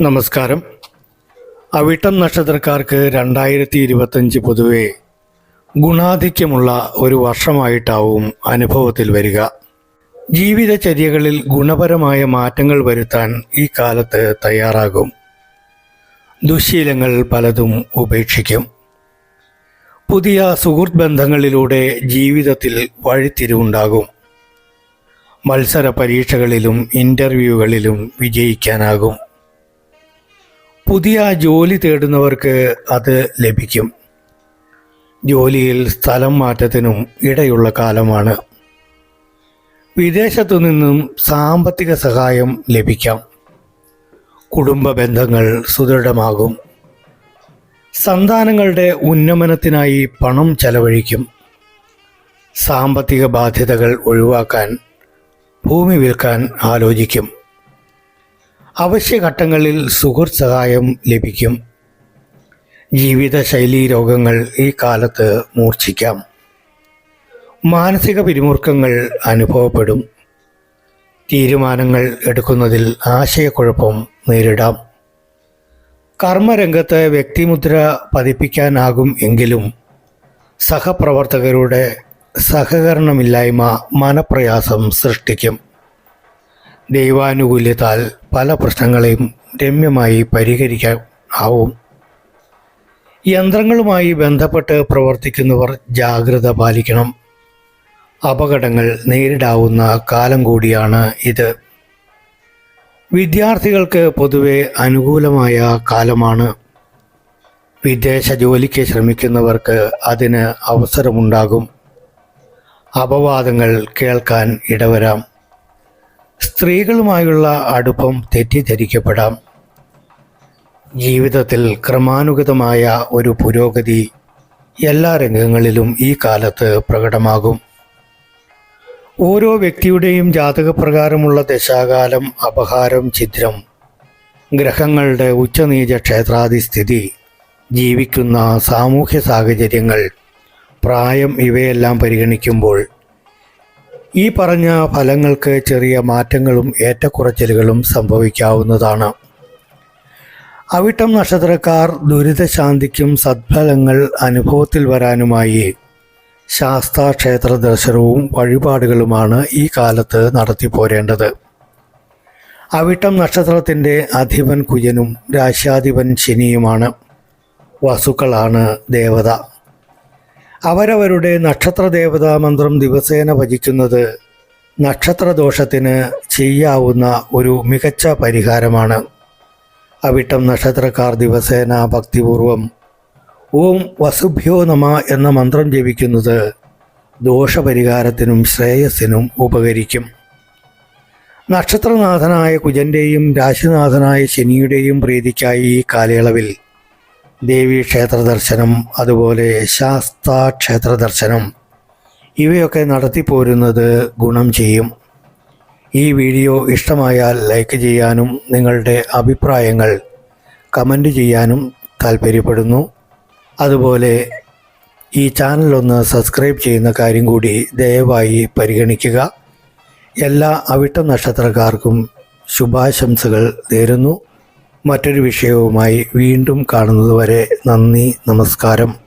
നമസ്കാരം. അവിട്ടം നക്ഷത്രക്കാർക്ക് രണ്ടായിരത്തി ഇരുപത്തഞ്ച് പൊതുവെ ഗുണാധിക്യമുള്ള ഒരു വർഷമായിട്ടാവും അനുഭവത്തിൽ വരിക. ജീവിതചര്യകളിൽ ഗുണപരമായ മാറ്റങ്ങൾ വരുത്താൻ ഈ കാലത്ത് തയ്യാറാകും. ദുശീലങ്ങൾ പലതും ഉപേക്ഷിക്കും. പുതിയ സുഹൃത്ത് ബന്ധങ്ങളിലൂടെ ജീവിതത്തിൽ വഴിത്തിരിവുണ്ടാകും. മത്സര പരീക്ഷകളിലും ഇന്റർവ്യൂകളിലും വിജയിക്കാനാകും. പുതിയ ജോലി തേടുന്നവർക്ക് അത് ലഭിക്കും. ജോലിയിൽ സ്ഥലം മാറ്റത്തിനും ഇടയുള്ള കാലമാണ്. വിദേശത്തു നിന്നും സാമ്പത്തിക സഹായം ലഭിക്കാം. കുടുംബ ബന്ധങ്ങൾ സുദൃഢമാകും. സന്താനങ്ങളുടെ ഉന്നമനത്തിനായി പണം ചെലവഴിക്കും. സാമ്പത്തിക ബാധ്യതകൾ ഒഴിവാക്കാൻ ഭൂമി വിൽക്കാൻ ആലോചിക്കും. അവശ്യഘട്ടങ്ങളിൽ സുഹൃത്ത് സഹായം ലഭിക്കും. ജീവിതശൈലീ രോഗങ്ങൾ ഈ കാലത്ത് മൂർച്ഛിക്കാം. മാനസിക പിരിമുറുക്കങ്ങൾ അനുഭവപ്പെടും. തീരുമാനങ്ങൾ എടുക്കുന്നതിൽ ആശയക്കുഴപ്പം നേരിടാം. കർമ്മരംഗത്ത് വ്യക്തിമുദ്ര പതിപ്പിക്കാനാകും എങ്കിലും സഹപ്രവർത്തകരുടെ സഹകരണമില്ലായ്മ മനപ്രയാസം സൃഷ്ടിക്കും. ദൈവാനുകൂല്യത്താൽ പല പ്രശ്നങ്ങളെയും രമ്യമായി പരിഹരിക്കാൻ ആവും. യന്ത്രങ്ങളുമായി ബന്ധപ്പെട്ട് പ്രവർത്തിക്കുന്നവർ ജാഗ്രത പാലിക്കണം. അപകടങ്ങൾ നേരിടാവുന്ന കാലം കൂടിയാണ് ഇത്. വിദ്യാർത്ഥികൾക്ക് പൊതുവെ അനുകൂലമായ കാലമാണ്. വിദേശ ജോലിക്ക് ശ്രമിക്കുന്നവർക്ക് അതിന് അവസരമുണ്ടാകും. അപവാദങ്ങൾ കേൾക്കാൻ ഇടവരാം. സ്ത്രീകളുമായുള്ള അടുപ്പം തെറ്റിദ്ധരിക്കപ്പെടാം. ജീവിതത്തിൽ ക്രമാനുഗതമായ ഒരു പുരോഗതി എല്ലാ രംഗങ്ങളിലും ഈ കാലത്ത് പ്രകടമാകും. ഓരോ വ്യക്തിയുടെയും ജാതകപ്രകാരമുള്ള ദശാകാലം അപഹാരം ഛിദ്രം ഗ്രഹങ്ങളുടെ ഉച്ചനീച ക്ഷേത്രാധിസ്ഥിതി ജീവിക്കുന്ന സാമൂഹ്യ സാഹചര്യങ്ങൾ പ്രായം ഇവയെല്ലാം പരിഗണിക്കുമ്പോൾ ഈ പറഞ്ഞ ഫലങ്ങൾക്ക് ചെറിയ മാറ്റങ്ങളും ഏറ്റക്കുറച്ചിലുകളും സംഭവിക്കാവുന്നതാണ്. അവിട്ടം നക്ഷത്രക്കാർ ദുരിതശാന്തിക്കും സദ്ഫലങ്ങൾ അനുഭവത്തിൽ വരാനുമായി ശാസ്ത്ര ക്ഷേത്ര ദർശനവും വഴിപാടുകളുമാണ് ഈ കാലത്ത് നടത്തിപ്പോരേണ്ടത് അവിട്ടം നക്ഷത്രത്തിന്റെ അധിപൻ കുജനും രാശ്യാധിപൻ ശനിയുമാണ്. വസുക്കളാണ് ദേവത. അവരവരുടെ നക്ഷത്ര ദേവതാ മന്ത്രം ദിവസേന ഭജിക്കുന്നത് നക്ഷത്രദോഷത്തിന് ചെയ്യാവുന്ന ഒരു മികച്ച പരിഹാരമാണ്. അവിട്ടം നക്ഷത്രക്കാർ ദിവസേന ഭക്തിപൂർവം ഓം വസുഭ്യോ നമ എന്ന മന്ത്രം ജപിക്കുന്നത് ദോഷപരിഹാരത്തിനും ശ്രേയസ്സിനും ഉപകരിക്കും. നക്ഷത്രനാഥനായ കുജന്റെയും രാശിനാഥനായ ശനിയുടെയും പ്രീതിക്കായി ഈ കാലയളവിൽ ദേവീ ക്ഷേത്ര ദർശനം അതുപോലെ ശാസ്ത ക്ഷേത്ര ദർശനം. ഇവയൊക്കെ നടത്തിപ്പോരുന്നത് ഗുണം ചെയ്യും. ഈ വീഡിയോ ഇഷ്ടമായാൽ ലൈക്ക് ചെയ്യാനും നിങ്ങളുടെ അഭിപ്രായങ്ങൾ കമന്റ് ചെയ്യാനും താല്പര്യപ്പെടുന്നു. അതുപോലെ ഈ ചാനലൊന്ന് സബ്സ്ക്രൈബ് ചെയ്യുന്ന കാര്യം കൂടി ദയവായി പരിഗണിക്കുക. എല്ലാ അവിട്ട നക്ഷത്രക്കാർക്കും ശുഭാശംസകൾ നേരുന്നു. മറ്റൊരു വിഷയവുമായി വീണ്ടും കാണുന്നതുവരെ നന്ദി നമസ്കാരം.